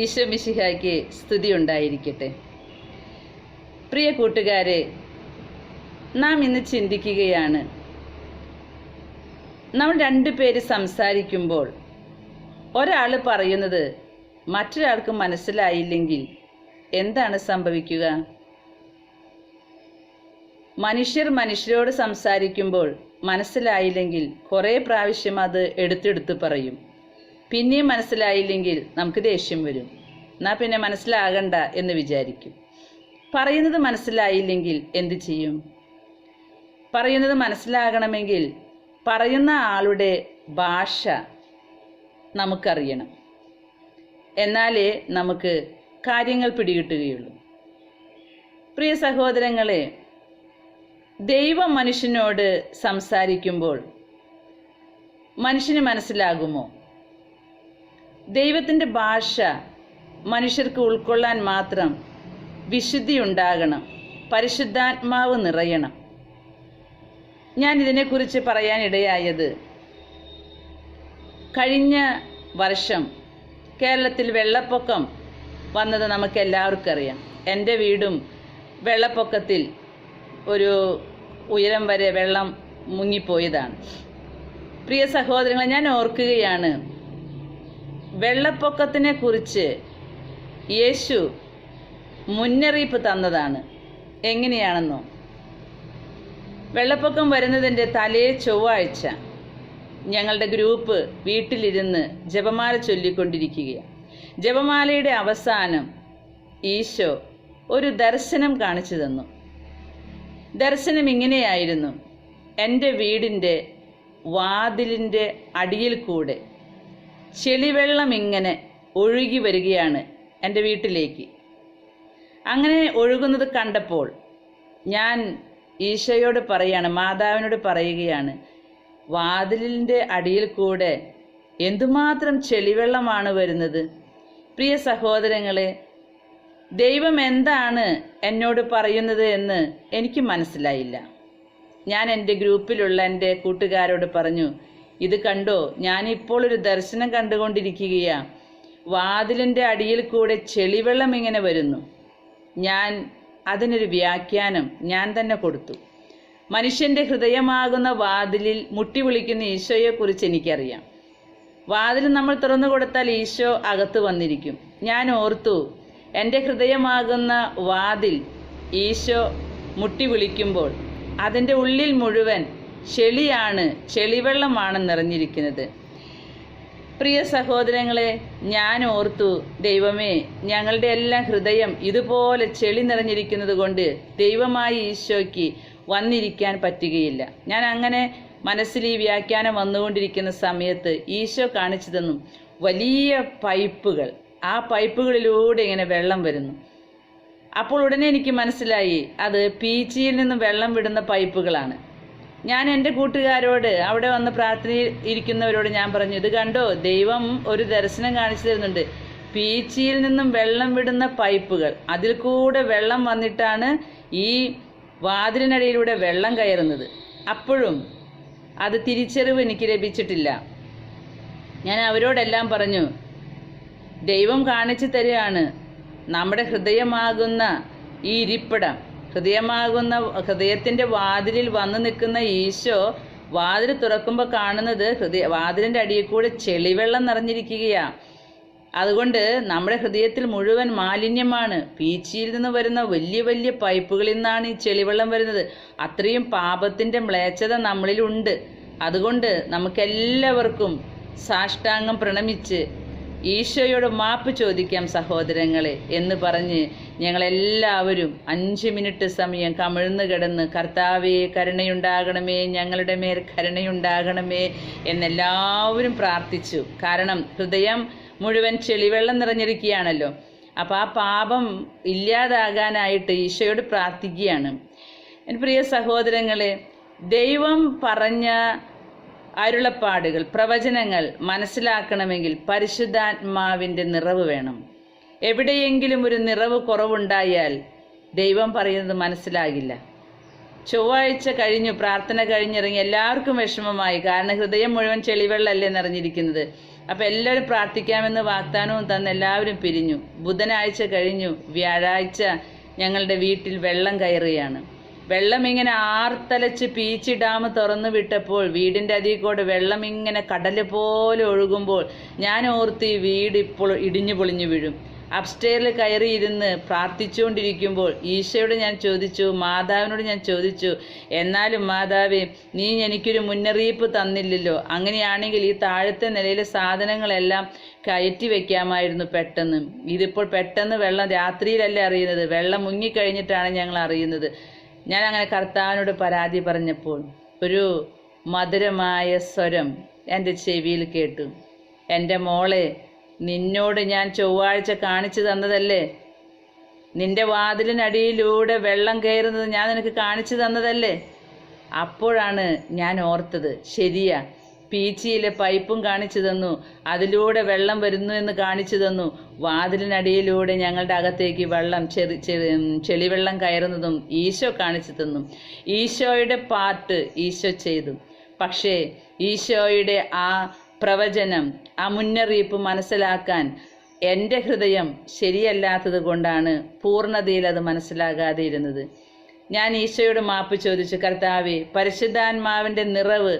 ഈശോ മിശിഹായ്ക്ക് സ്തുതി ഉണ്ടായിരിക്കട്ടെ. പ്രിയ കൂട്ടുകാരെ നാം ഇന്ന് ചിന്തിക്കുകയാണ് നമ്മൾ രണ്ടു പേര് സംസാരിക്കുമ്പോൾ ഒരാൾ പറയുന്നത് മറ്റൊരാൾക്ക് മനസ്സിലായില്ലെങ്കിൽ എന്താണ് സംഭവിക്കുക? മനുഷ്യർ മനുഷ്യരോട് സംസാരിക്കുമ്പോൾ മനസ്സിലായില്ലെങ്കിൽ കുറേ പ്രാവശ്യം അത് എടുത്തെടുത്ത് പറയും. പിന്നെയും മനസ്സിലായില്ലെങ്കിൽ നമുക്ക് ദേഷ്യം വരും. എന്നാൽ പിന്നെ മനസ്സിലാകണ്ട എന്ന് വിചാരിക്കും. പറയുന്നത് മനസ്സിലായില്ലെങ്കിൽ എന്ത് ചെയ്യും? പറയുന്നത് മനസ്സിലാകണമെങ്കിൽ പറയുന്ന ആളുടെ ഭാഷ നമുക്കറിയണം. എന്നാലേ നമുക്ക് കാര്യങ്ങൾ പിടികിട്ടുകയുള്ളൂ. പ്രിയ സഹോദരങ്ങളെ ദൈവം മനുഷ്യനോട് സംസാരിക്കുമ്പോൾ മനുഷ്യന് മനസ്സിലാകുമോ? ദൈവത്തിന്റെ ഭാഷ മനുഷ്യർക്ക് ഉൾക്കൊള്ളാൻ മാത്രം വിശുദ്ധി ഉണ്ടാകണം പരിശുദ്ധാത്മാവ് നിറയണം. ഞാൻ ഇതിനെക്കുറിച്ച് പറയാനിടയായത് കഴിഞ്ഞ വർഷം കേരളത്തിൽ വെള്ളപ്പൊക്കം വന്നത് നമുക്ക് എല്ലാവർക്കും അറിയാം എന്റെ വീടും വെള്ളപ്പൊക്കത്തിൽ ഒരു ഉയരം വരെ വെള്ളം മുങ്ങിപ്പോയതാണ്. പ്രിയ സഹോദരങ്ങളെ ഞാൻ ഓർക്കുകയാണ് വെള്ളപ്പൊക്കത്തിനെ കുറിച്ച് യേശു മുന്നറിയിപ്പ് തന്നതാണ്. എങ്ങനെയാണെന്നോ. വെള്ളപ്പൊക്കം വരുന്നതിന്റെ തലേ ചൊവ്വാഴ്ച ഞങ്ങളുടെ ഗ്രൂപ്പ് വീട്ടിലിരുന്ന് ജപമാല ചൊല്ലിക്കൊണ്ടിരിക്കുകയാണ്. ജപമാലയുടെ അവസാനം ഈശോ ഒരു ദർശനം കാണിച്ചു തന്നു. ദർശനം ഇങ്ങനെയായിരുന്നു. എന്റെ വീടിന്റെ വാതിലിന്റെ അടിയിൽ കൂടെ ചെളിവെള്ളം ഇങ്ങനെ ഒഴുകി വരികയാണ് എന്റെ വീട്ടിലേക്ക്. അങ്ങനെ ഒഴുകുന്നത് കണ്ടപ്പോൾ ഞാൻ ഈശോയോട് പറയാണ് മാതാവിനോട് പറയുകയാണ് വാതിലിന്റെ അടിയിൽ കൂടെ എന്തുമാത്രം ചെളിവെള്ളമാണ് വരുന്നത്? പ്രിയ സഹോദരങ്ങളെ ദൈവം എന്താണ് എന്നോട് പറയുന്നത് എന്ന് എനിക്ക് മനസ്സിലായില്ല. ഞാൻ എന്റെ ഗ്രൂപ്പിലുള്ള എന്റെ കൂട്ടുകാരോട് പറഞ്ഞു ഇത് കണ്ടോ? ഞാനിപ്പോൾ ഒരു ദർശനം കണ്ടുകൊണ്ടിരിക്കുകയാ. വാതിലിന്റെ അടിയിൽ കൂടെ ചെളിവെള്ളം ഇങ്ങനെ വരുന്നു. ഞാൻ അതിനൊരു വ്യാഖ്യാനം ഞാൻ തന്നെ കൊടുത്തു. മനുഷ്യന്റെ ഹൃദയമാകുന്ന വാതിലിൽ മുട്ടി വിളിക്കുന്ന ഈശോയെക്കുറിച്ച് എനിക്കറിയാം. വാതിൽ നമ്മൾ തുറന്നു കൊടുത്താൽ ഈശോ അകത്ത് വന്നിരിക്കും. ഞാൻ ഓർത്തു എന്റെ ഹൃദയമാകുന്ന വാതിൽ ഈശോ മുട്ടി വിളിക്കുമ്പോൾ അതിന്റെ ഉള്ളിൽ മുഴുവൻ ചെളിയാണ് ചെളിവെള്ളമാണ് നിറഞ്ഞിരിക്കുന്നത്. പ്രിയ സഹോദരങ്ങളെ ഞാൻ ഓർത്തു ദൈവമേ ഞങ്ങളുടെ എല്ലാം ഹൃദയം ഇതുപോലെ ചെളി നിറഞ്ഞിരിക്കുന്നത് കൊണ്ട് ദൈവമായി ഈശോയ്ക്ക് വന്നിരിക്കാൻ പറ്റുകയില്ല. ഞാൻ അങ്ങനെ മനസ്സിൽ ഈ വ്യാഖ്യാനം വന്നുകൊണ്ടിരിക്കുന്ന സമയത്ത് ഈശോ കാണിച്ചു തന്നു വലിയ പൈപ്പുകൾ. ആ പൈപ്പുകളിലൂടെ ഇങ്ങനെ വെള്ളം വരുന്നു. അപ്പോൾ ഉടനെ എനിക്ക് മനസ്സിലായി അത് പീച്ചിയിൽ നിന്ന് വെള്ളം വിടുന്ന പൈപ്പുകളാണ്. ഞാൻ എന്റെ കൂട്ടുകാരോട് അവിടെ വന്ന് പ്രാർത്ഥനയിൽ ഇരിക്കുന്നവരോട് ഞാൻ പറഞ്ഞു ഇത് കണ്ടോ ദൈവം ഒരു ദർശനം കാണിച്ചു തരുന്നുണ്ട്. പീച്ചിയിൽ നിന്നും വെള്ളം വിടുന്ന പൈപ്പുകൾ. അതിൽ കൂടെ വെള്ളം വന്നിട്ടാണ് ഈ വാതിലിനടിയിലൂടെ വെള്ളം കയറുന്നത്. അപ്പോഴും അത് തിരിച്ചറിവ് എനിക്ക് ലഭിച്ചിട്ടില്ല. ഞാൻ അവരോടെല്ലാം പറഞ്ഞു ദൈവം കാണിച്ചു തരികയാണ്. നമ്മുടെ ഹൃദയമാകുന്ന ഈ ഇരിപ്പിടം ഹൃദയമാകുന്ന ഹൃദയത്തിന്റെ വാതിലിൽ വന്നു നിൽക്കുന്ന ഈശോ വാതിൽ തുറക്കുമ്പോൾ കാണുന്നത് ഹൃദയ വാതിലിന്റെ അടിയിൽ കൂടെ ചെളിവെള്ളം നിറഞ്ഞിരിക്കുകയാണ് അതുകൊണ്ട് നമ്മുടെ ഹൃദയത്തിൽ മുഴുവൻ മാലിന്യമാണ്. പീച്ചിയിൽ നിന്ന് വരുന്ന വലിയ വലിയ പൈപ്പുകളിൽ നിന്നാണ് ഈ ചെളിവെള്ളം വരുന്നത്. അത്രയും പാപത്തിന്റെ മ്ലേച്ഛത നമ്മളിലുണ്ട്. അതുകൊണ്ട് നമുക്കെല്ലാവർക്കും സാഷ്ടാംഗം പ്രണമിച്ച് ഈശോയോട് മാപ്പ് ചോദിക്കാം സഹോദരങ്ങളെ എന്ന് പറഞ്ഞ് ഞങ്ങളെല്ലാവരും അഞ്ച് മിനിറ്റ് സമയം കമിഴ്ന്നു കിടന്ന് കർത്താവേ കരുണയുണ്ടാകണമേ ഞങ്ങളുടെ മേൽ കരുണയുണ്ടാകണമേ എന്നെല്ലാവരും പ്രാർത്ഥിച്ചു. കാരണം ഹൃദയം മുഴുവൻ ചെളിവെള്ളം നിറഞ്ഞിരിക്കുകയാണല്ലോ. അപ്പോൾ ആ പാപം ഇല്ലാതാകാനായിട്ട് ഈശോയോട് പ്രാർത്ഥിക്കുകയാണ്. എന്റെ പ്രിയ സഹോദരങ്ങളെ ദൈവം പറഞ്ഞ അരുളപ്പാടുകൾ പ്രവചനങ്ങൾ മനസ്സിലാക്കണമെങ്കിൽ പരിശുദ്ധാത്മാവിന്റെ നിറവ് വേണം. എവിടെയെങ്കിലും ഒരു നിറവ് കുറവുണ്ടായാൽ ദൈവം പറയുന്നത് മനസ്സിലാകില്ല. ചൊവ്വാഴ്ച കഴിഞ്ഞു പ്രാർത്ഥന കഴിഞ്ഞിറങ്ങി എല്ലാവർക്കും വിഷമമായി. കാരണം ഹൃദയം മുഴുവൻ ചെളിവെള്ളമല്ലേ നിറഞ്ഞിരിക്കുന്നത്. അപ്പം എല്ലാവരും പ്രാർത്ഥിക്കാമെന്ന് വാഗ്ദാനവും തന്ന് എല്ലാവരും പിരിഞ്ഞു. ബുധനാഴ്ച കഴിഞ്ഞു വ്യാഴാഴ്ച ഞങ്ങളുടെ വീട്ടിൽ വെള്ളം കയറുകയാണ്. വെള്ളം ഇങ്ങനെ ആർത്തലച്ച് പീച്ചി ഡാം തുറന്നു വിട്ടപ്പോൾ വീടിന്റെ അതിൽ വെള്ളം ഇങ്ങനെ കടൽ പോലെ ഒഴുകുമ്പോൾ ഞാൻ ഓർത്ത് ഈ വീട് ഇപ്പോൾ ഇടിഞ്ഞു പൊളിഞ്ഞു വീഴും. അപ്സ്റ്റെയറിൽ കയറിയിരുന്ന് പ്രാർത്ഥിച്ചുകൊണ്ടിരിക്കുമ്പോൾ ഈശോയോട് ഞാൻ ചോദിച്ചു മാതാവിനോട് ഞാൻ ചോദിച്ചു എന്നാലും മാതാവേ നീ എനിക്കൊരു മുന്നറിയിപ്പ് തന്നില്ലല്ലോ. അങ്ങനെയാണെങ്കിൽ ഈ താഴത്തെ നിലയിലെ സാധനങ്ങളെല്ലാം കയറ്റി വെക്കാമായിരുന്നു പെട്ടെന്ന്. ഇതിപ്പോൾ പെട്ടെന്ന് വെള്ളം രാത്രിയിലല്ലേ അറിയുന്നത്? വെള്ളം മുങ്ങിക്കഴിഞ്ഞിട്ടാണ് ഞങ്ങൾ അറിയുന്നത്. ഞാൻ അങ്ങനെ കർത്താവിനോട് പരാതി പറഞ്ഞപ്പോൾ ഒരു മധുരമായ സ്വരം എന്റെ ചെവിയിൽ കേട്ടു. എന്റെ മോളെ നിന്നോട് ഞാൻ ചൊവ്വാഴ്ച കാണിച്ചു തന്നതല്ലേ? നിന്റെ വാതിലിനടിയിലൂടെ വെള്ളം കയറുന്നത് ഞാൻ നിനക്ക് കാണിച്ചു തന്നതല്ലേ? അപ്പോഴാണ് ഞാൻ ഓർത്തത് ശരിയാ. പീച്ചിയിലെ പൈപ്പും കാണിച്ചു തന്നു അതിലൂടെ വെള്ളം വരുന്നു എന്ന് കാണിച്ചു തന്നു. വാതിലിനടിയിലൂടെ ഞങ്ങളുടെ അകത്തേക്ക് വെള്ളം ചെറി ചെളിവെള്ളം കയറുന്നതും ഈശോ കാണിച്ചു തന്നു. ഈശോയുടെ പാർട്ട് ഈശോ ചെയ്തു. പക്ഷേ ഈശോയുടെ ആ പ്രവചനം ആ മുന്നറിയിപ്പ് മനസ്സിലാക്കാൻ എന്റെ ഹൃദയം ശരിയല്ലാത്തത് കൊണ്ടാണ് പൂർണതയിൽ അത് മനസ്സിലാകാതെ ഇരുന്നത് ഞാൻ ഈശോയോട് മാപ്പ് ചോദിച്ചു കർത്താവെ പരിശുദ്ധാത്മാവിന്റെ നിറവ്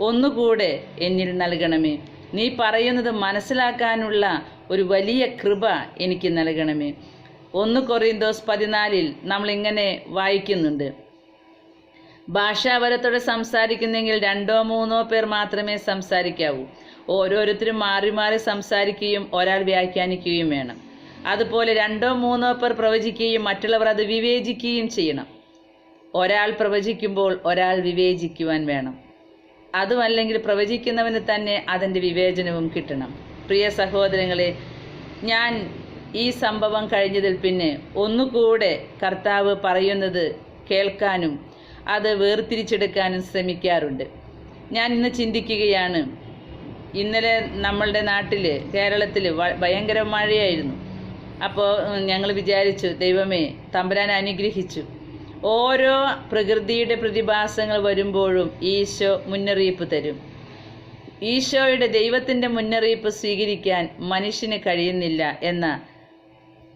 ഒന്നുകൂടെ എന്നിൽ നൽകണമേ. നീ പറയുന്നത് മനസ്സിലാക്കാനുള്ള ഒരു വലിയ കൃപ എനിക്ക് നൽകണമേ. ഒന്ന് കൊറിയന്തോസ് പതിനാലിൽ നമ്മളിങ്ങനെ വായിക്കുന്നുണ്ട്. ഭാഷാപരത്തോടെ സംസാരിക്കുന്നെങ്കിൽ രണ്ടോ മൂന്നോ പേർ മാത്രമേ സംസാരിക്കാവൂ. ഓരോരുത്തരും മാറി മാറി സംസാരിക്കുകയും ഒരാൾ വ്യാഖ്യാനിക്കുകയും വേണം. അതുപോലെ രണ്ടോ മൂന്നോ പേർ പ്രവചിക്കുകയും മറ്റുള്ളവർ അത് വിവേചിക്കുകയും ചെയ്യണം. ഒരാൾ പ്രവചിക്കുമ്പോൾ ഒരാൾ വിവേചിക്കുവാൻ വേണം. അതുമല്ലെങ്കിൽ പ്രവചിക്കുന്നവന് തന്നെ അതിന്റെ വിവേചനവും കിട്ടണം. പ്രിയ സഹോദരങ്ങളെ ഞാൻ ഈ സംഭവം കഴിഞ്ഞതിൽ പിന്നെ ഒന്നുകൂടെ കർത്താവ് പറയുന്നത് കേൾക്കാനും അത് വേർതിരിച്ചെടുക്കാനും ശ്രമിക്കാറുണ്ട്. ഞാൻ ഇന്ന് ചിന്തിക്കുകയാണ് ഇന്നലെ നമ്മളുടെ നാട്ടിൽ കേരളത്തിൽ ഭയങ്കര മഴയായിരുന്നു. അപ്പോൾ ഞങ്ങൾ വിചാരിച്ചു ദൈവമേ തമ്പുരാൻ അനുഗ്രഹിച്ചു. ഓരോ പ്രകൃതിയുടെ പ്രതിഭാസങ്ങൾ വരുമ്പോഴും ഈശോ മുന്നറിയിപ്പ് തരും. ഈശോയുടെ ദൈവത്തിന്റെ മുന്നറിയിപ്പ് സ്വീകരിക്കാൻ മനുഷ്യന് കഴിയുന്നില്ല എന്ന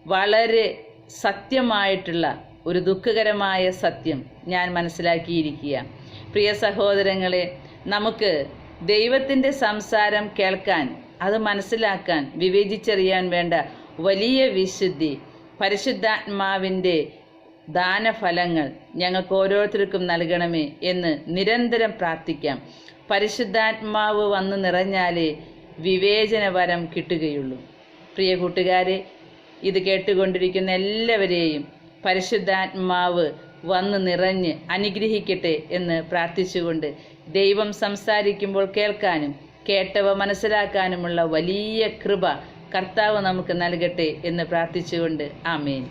വളരെ സത്യമായിട്ടുള്ള ഒരു ദുഃഖകരമായ സത്യം ഞാൻ മനസ്സിലാക്കിയിരിക്കുക. പ്രിയ സഹോദരങ്ങളെ നമുക്ക് ദൈവത്തിന്റെ സംസാരം കേൾക്കാൻ അത് മനസ്സിലാക്കാൻ വിവേചിച്ചറിയാൻ വേണ്ട വലിയ വിശുദ്ധി പരിശുദ്ധാത്മാവിന്റെ ദാനഫലങ്ങൾ ഞങ്ങൾക്ക് ഓരോരുത്തർക്കും നൽകണമേ എന്ന് നിരന്തരം പ്രാർത്ഥിക്കാം. പരിശുദ്ധാത്മാവ് വന്ന് നിറഞ്ഞാലേ വിവേചനവരം കിട്ടുകയുള്ളൂ. പ്രിയ കൂട്ടുകാരെ ഇത് കേട്ടുകൊണ്ടിരിക്കുന്ന എല്ലാവരെയും പരിശുദ്ധാത്മാവ് വന്ന് നിറഞ്ഞ് അനുഗ്രഹിക്കട്ടെ എന്ന് പ്രാർത്ഥിച്ചുകൊണ്ട് ദൈവം സംസാരിക്കുമ്പോൾ കേൾക്കാനും കേട്ടവ മനസ്സിലാക്കാനുമുള്ള വലിയ കൃപ കർത്താവ് നമുക്ക് നൽകട്ടെ എന്ന് പ്രാർത്ഥിച്ചുകൊണ്ട് ആമേൻ.